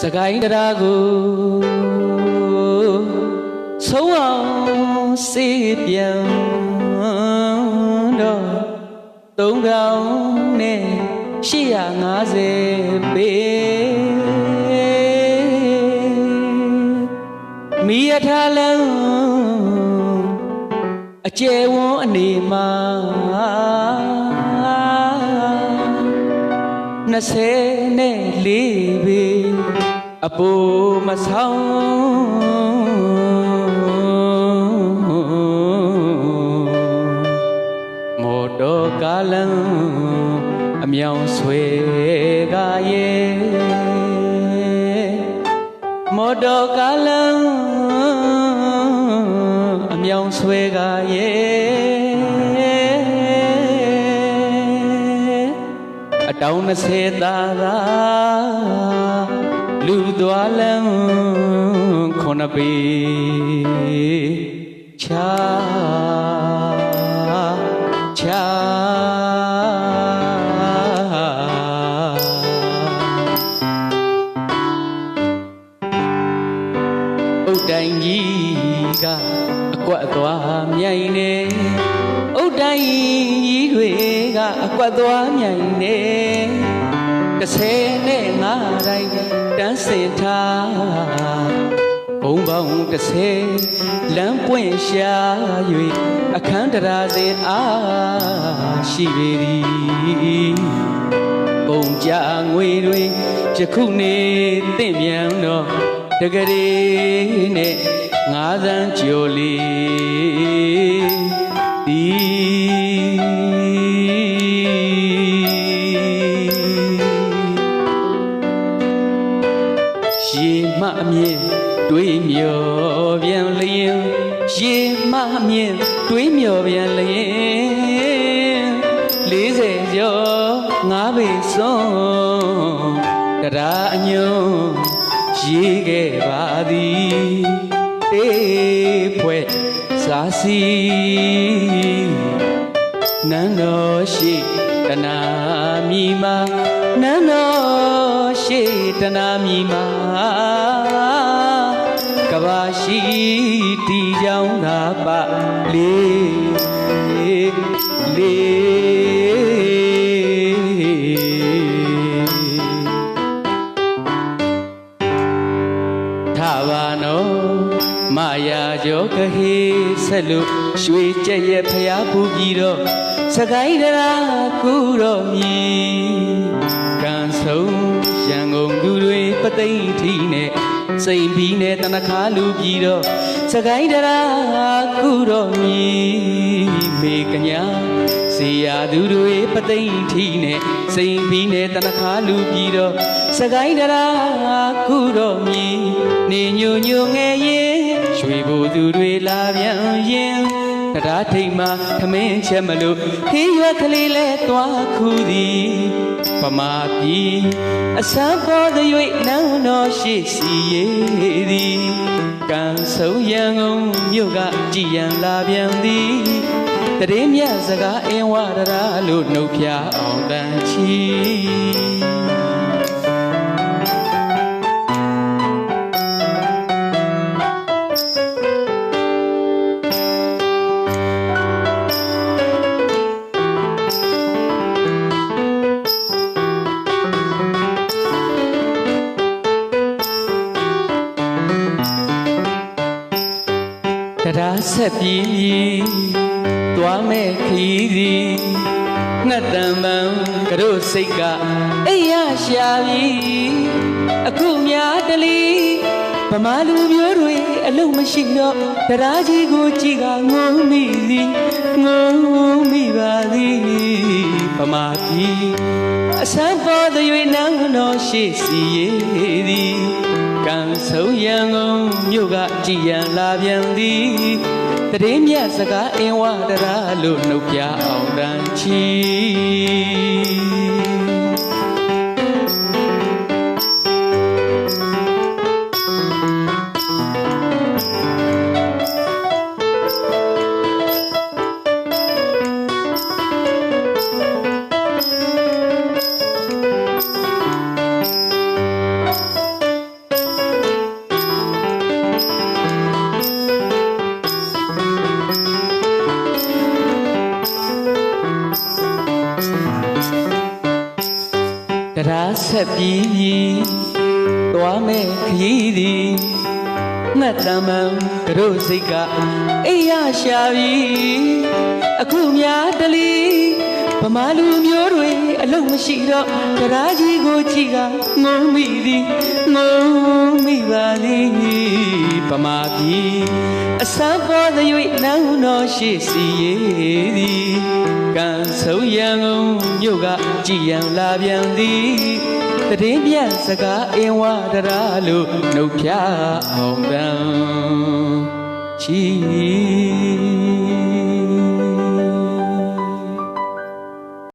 စကိုင်းတရားကိုဆုံးအောင်စေပြန်တော့သုံးတောင်နဲ့850ပေမိယထာလံအကျယ်ဝန်းအနေမှာ 20နဲ့4ပေအပူမဆောင်မော်တော်ကားလံအမြောင်ဆွဲကရဲ့မော်တော်ကားလံအမြောင်ဆွဲကရဲ့ အတောင်20သားသာလူသွားလံခုနှစ်ပေချာချာဥဒ္ဒိုင်ကြီးကအကွက်အသွားမြိုင်နေဥဒ္ဒိုင်ကြီးတွေ ကအကွက်သွားမြိုင်နေတစ်ဆယ်နဲ့ငါးတိုင်းတန်းစင်ထားဘုံပေါင်းတစ်ဆယ်လမ်းပွင့်ရှာ၍အခန်းတရာစင်အားရှိပေသည်ပုံကြငွေတွေယခုနေတင့်မြန်တော့တကလေးနဲ့ငါးသန်းကျော်လီဒီ မအမြင့်တွေးမျောပြန်လျင်ရေမအမြင့်တွေးမျောပြန်လျင်40ကျော်ငါးပေစွန်းတရားအညွန်းရေခဲ့ပါသည်တေးဖွဲ့စားစီနန်းတော်ရှိတနာမီမာနန်းတော် ရှိတနာမီမာကဘာရှိတီကြောင်းသာပလေးလေးထဘာနောမာယာကြောကဟေဆက်လို့ရွှေကြက်ရဲ့ဖျားပူပြီးတော့စကိုင်းတရာကူတော်မြည် ပသိမ့်ထီနဲ့စိန်ပြီးနဲ့တနခါလူပြီးတော့စကိုင်းတရာကူတော်မြည်မေကညာစီယာသူတွေပသိမ့်ထီနဲ့စိန်ပြီးနဲ့တနခါလူပြီးတော့စကိုင်းတရာကူတော်မြည်နေညိုညိုငယ်ရင်ရွှေဘူသူတွေလာပြန်ရင် တရားထိတ်မှခမင်းချက်မလို့ခီးရွက်ကလေးလဲသွားခူသည်ပမာပြီအစမ်းပေါ်သည်၍နန်းတော်ရှိစီရည်သည်ကံဆုံးရန်ကုန်မြို့ကကြည်ရန်လာပြန်သည်တရင်မြတ်စကားအင်းဝရရာလို့နှုတ်ဖျားအောင်တန်ချီ တရားဆက်ပြီးသွားမဲ့ခီးသည်ငှက်တံပံကတို့စိတ်ကအိယာရှာပြီးအခုများတလီဗမာလူမျိုးတွေအလုံးမရှိတော့တရားကြီးကိုကြည်ကငုံမိသည်ငုံမိပါသည်ဗမာပြည်အစမ်းပေါ်သည်၍နန်းတော်ရှိစီရည်သည် ကံဆုံးရန်ကုန်မြို့ကကြည်ရန်လာပြန်သည်တရင်မြတ်စကားအင်းဝတရာလို့နှုတ်ပြအောင်တန်ချီ ရားဆက်ပြီးပြီးသွားမဲ့ခရီးသည်ငတ်တမ်းမှန်ကတို့စိတ်ကအိယာရှာပြီးအခုများတလီဗမာလူမျိုးတွေအလုံးမရှိတော့တရားကြီးကိုကြည့်ကငုံမိသည်ငုံမိပါလိဗမာပြည် အစမ်းပေါ်သရွေ့နောင်တော်ရှိစီရည်သည်ကံဆုံးရန်ကုန်မြို့ကကြည်ရန်လာပြန်သည်တည်င်းပြတ်စကားအင်းဝဒရာလို့နှုတ်ဖြအောင်တန်ချီ